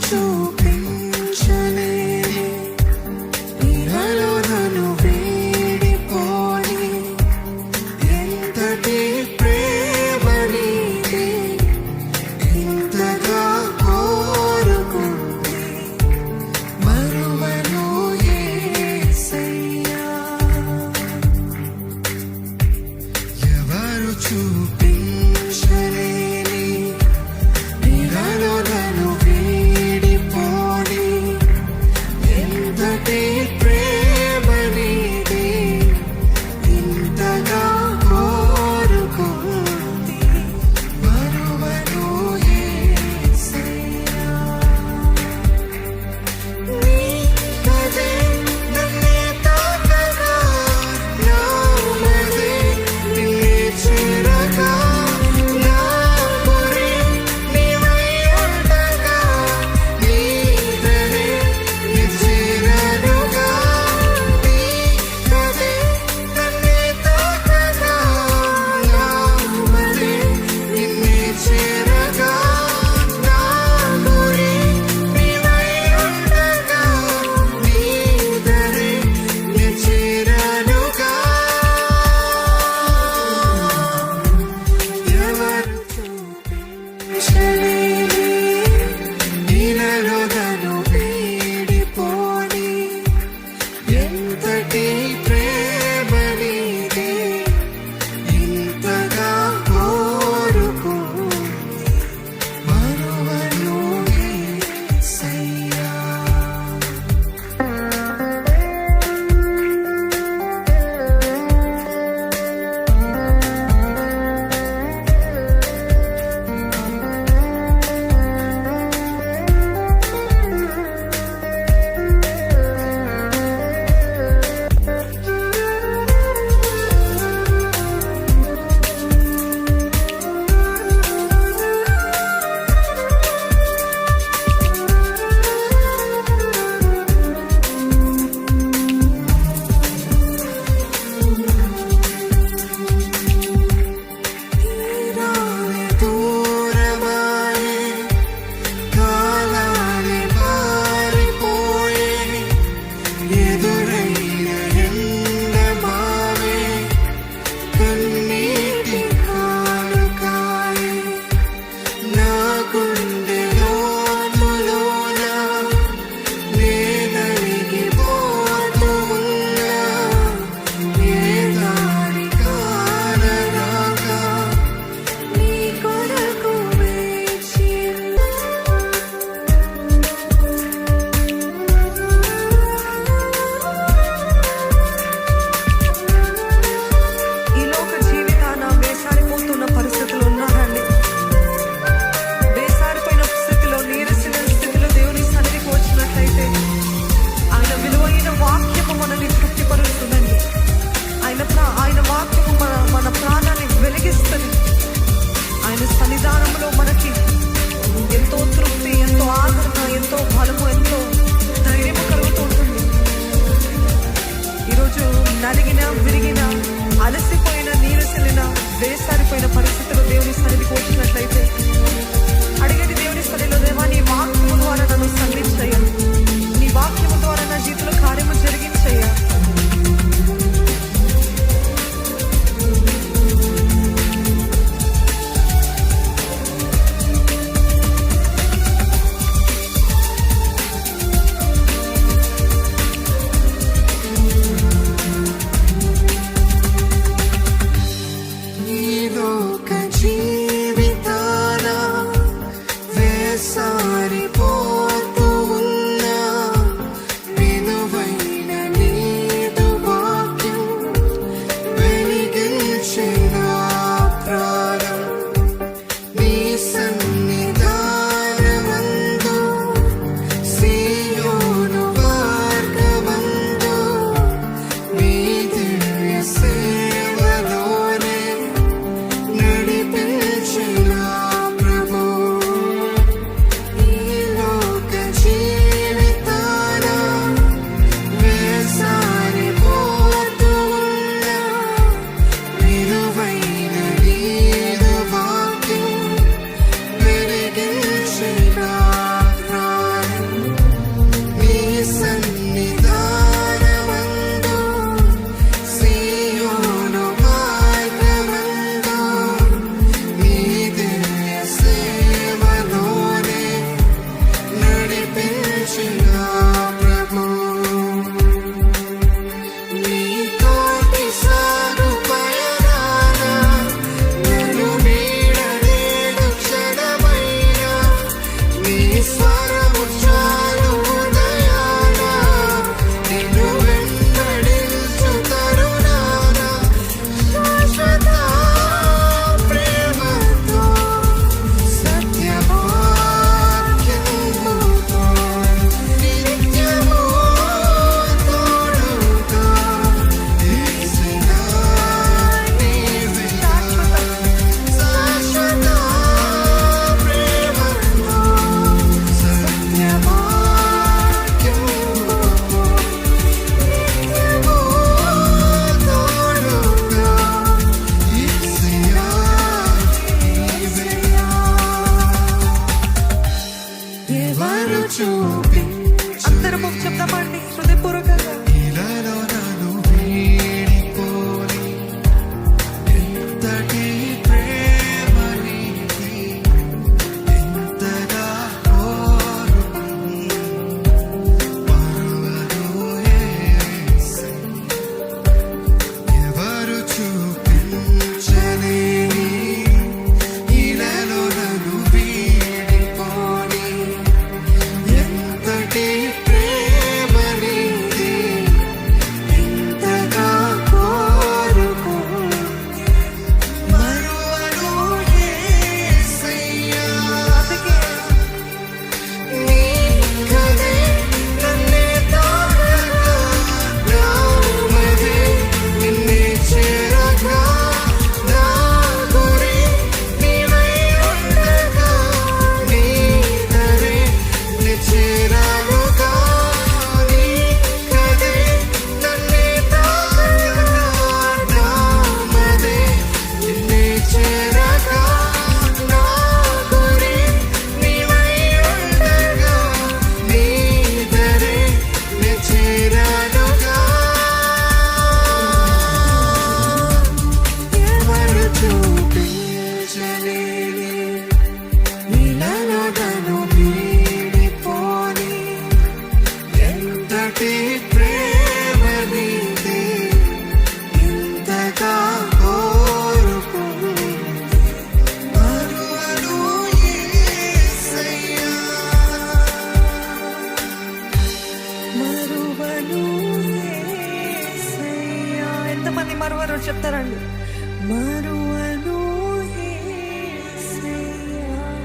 you నలిగినా విరిగిన అలసిపోయిన నీరసలిన వేసారిపోయిన పరిస్థితులు దేవుని సన్నిధికి వచ్చినట్లయితే అడిగేది దేవుని సన్నిధిలో దేవా నీ వాక్యము ద్వారా నన్ను సంధించయ్యా నీ వాక్యము ద్వారా నా జీవితంలో